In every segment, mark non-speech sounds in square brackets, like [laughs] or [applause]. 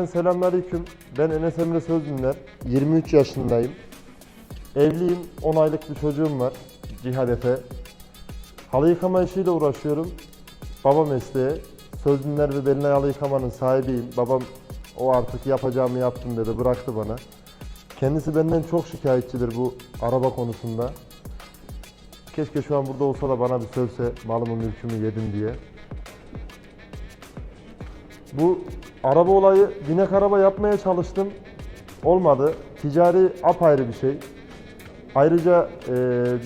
Cümleten selamünaleyküm. Ben Enes Emre Sözdünler. 23 yaşındayım. Evliyim. 10 aylık bir çocuğum var. Cihad Efe. Halı yıkama işiyle uğraşıyorum. Baba mesleği. Sözdünler ve Belinay Halı Yıkama'nın sahibiyim. Babam o artık yapacağımı yaptım dedi. Bıraktı bana. Kendisi benden çok şikayetçidir bu araba konusunda. Keşke şu an burada olsa da bana bir sövse malımı mülkümü yedim diye. Bu araba olayı binek araba yapmaya çalıştım. Olmadı. Ticari apayrı bir şey. Ayrıca eee,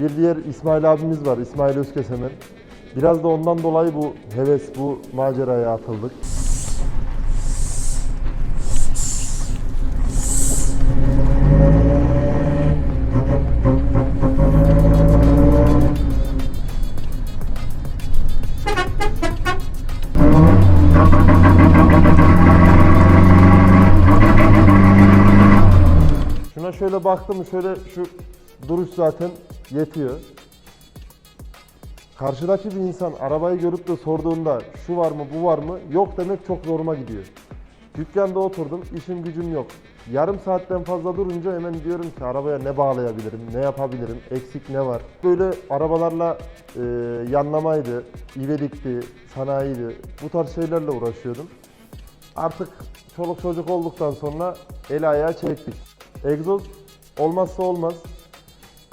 bir diğer İsmail abimiz var. İsmail Özkesemen. Biraz da ondan dolayı bu heves, bu maceraya atıldık. Şöyle baktım şöyle şu duruş zaten yetiyor. Karşıdaki bir insan arabayı görüp de sorduğunda şu var mı bu var mı yok demek çok zoruma gidiyor. Dükkanda oturdum işim gücüm yok. Yarım saatten fazla durunca hemen diyorum ki arabaya ne bağlayabilirim, ne yapabilirim, eksik ne var. Böyle arabalarla e, yanlamaydı, ivelikti, sanayiydi bu tarz şeylerle uğraşıyordum. Artık çoluk çocuk olduktan sonra el ayağı çektik. Egzoz olmazsa olmaz.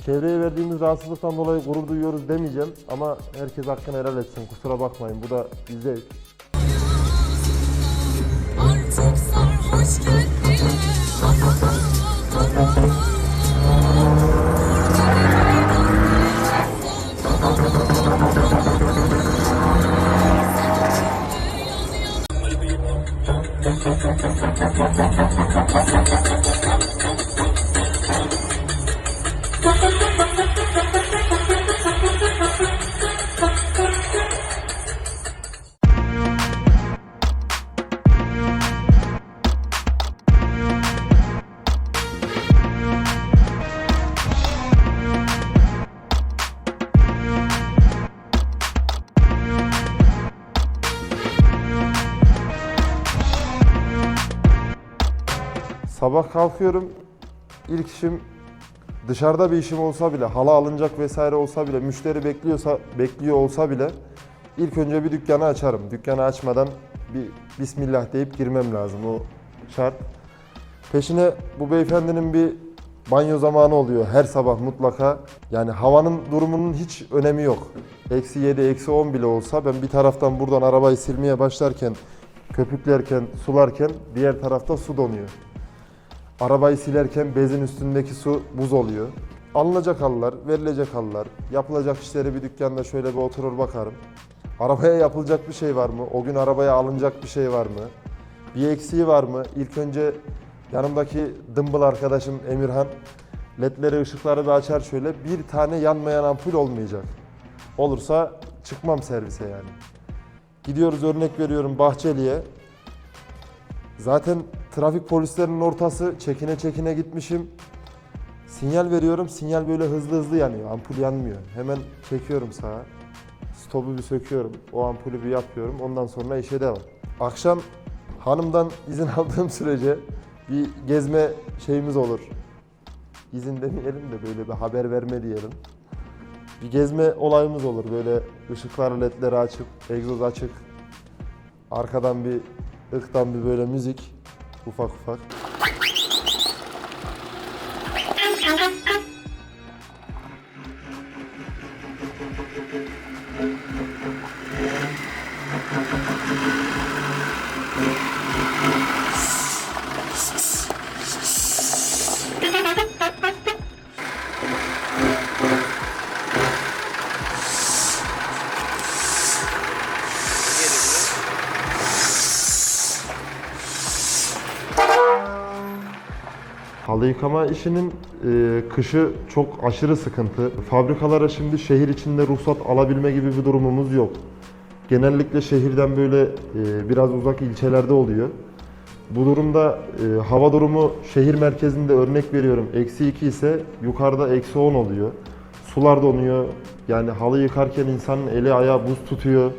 Çevreye verdiğimiz rahatsızlıktan dolayı gurur duyuyoruz demeyeceğim ama herkes hakkını helal etsin. Kusura bakmayın bu da bir. Artık sarhoş kendine Sabah kalkıyorum. İlk işim dışarıda bir işim olsa bile, hala alınacak vesaire olsa bile, müşteri bekliyorsa bekliyor olsa bile ilk önce bir dükkanı açarım. Dükkanı açmadan bir bismillah deyip girmem lazım. O şart. Peşine bu beyefendinin bir banyo zamanı oluyor her sabah mutlaka. Yani havanın durumunun hiç önemi yok. Eksi 7, eksi 10 bile olsa ben bir taraftan buradan arabayı silmeye başlarken, köpüklerken, sularken diğer tarafta su donuyor. Arabayı silerken bezin üstündeki su buz oluyor. Alınacak halılar, verilecek halılar, yapılacak işleri bir dükkanda şöyle bir oturur bakarım. Arabaya yapılacak bir şey var mı? O gün arabaya alınacak bir şey var mı? Bir eksiği var mı? İlk önce yanımdaki dımbıl arkadaşım Emirhan ledleri, ışıkları bir açar şöyle. Bir tane yanmayan ampul olmayacak. Olursa çıkmam servise yani. Gidiyoruz örnek veriyorum Bahçeli'ye. Zaten trafik polislerinin ortası çekine çekine gitmişim. Sinyal veriyorum. Sinyal böyle hızlı hızlı yanıyor. Ampul yanmıyor. Hemen çekiyorum sağa. Stopu bir söküyorum. O ampulü bir yapıyorum. Ondan sonra işe devam. Akşam hanımdan izin [laughs] aldığım sürece bir gezme şeyimiz olur. İzin demeyelim de böyle bir haber verme diyelim. Bir gezme olayımız olur. Böyle ışıkları ledleri açıp, egzoz açık. Arkadan bir ıktan bir böyle müzik. Ufak ufak. Halı yıkama işinin e, kışı çok aşırı sıkıntı. Fabrikalara şimdi şehir içinde ruhsat alabilme gibi bir durumumuz yok. Genellikle şehirden böyle e, biraz uzak ilçelerde oluyor. Bu durumda e, hava durumu şehir merkezinde örnek veriyorum eksi 2 ise yukarıda eksi 10 oluyor. Sular donuyor. Yani halı yıkarken insanın eli ayağı buz tutuyor.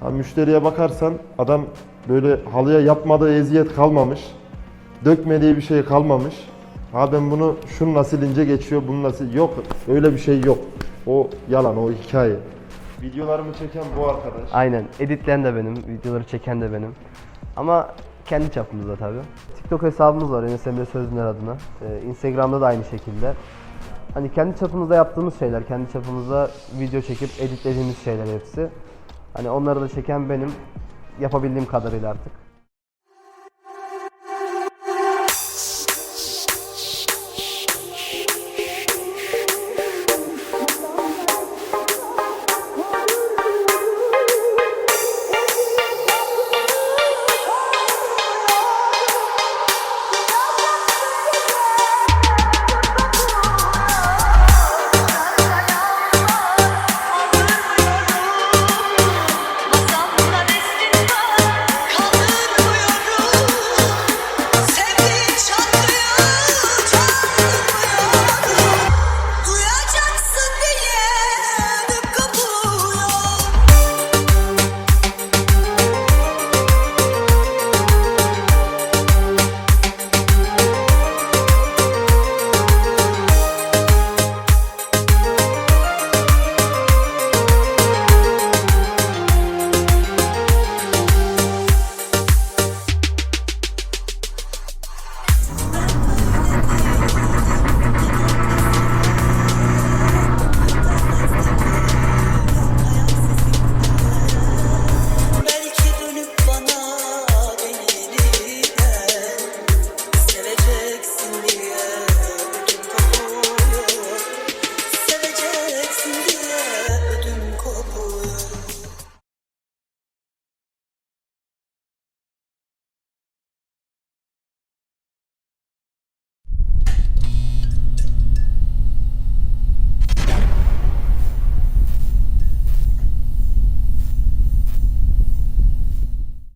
Ha, müşteriye bakarsan adam böyle halıya yapmadığı eziyet kalmamış. Dökmediği bir şey kalmamış. Ha ben bunu şununla silince geçiyor, bununla sil- Yok, öyle bir şey yok. O yalan, o hikaye. Videolarımı çeken bu arkadaş. Aynen. Editleyen de benim, videoları çeken de benim. Ama kendi çapımızda tabii. TikTok hesabımız var Enes Emre Sözler adına. Ee, Instagram'da da aynı şekilde. Hani kendi çapımızda yaptığımız şeyler, kendi çapımızda video çekip editlediğimiz şeyler hepsi. Hani onları da çeken benim. Yapabildiğim kadarıyla artık.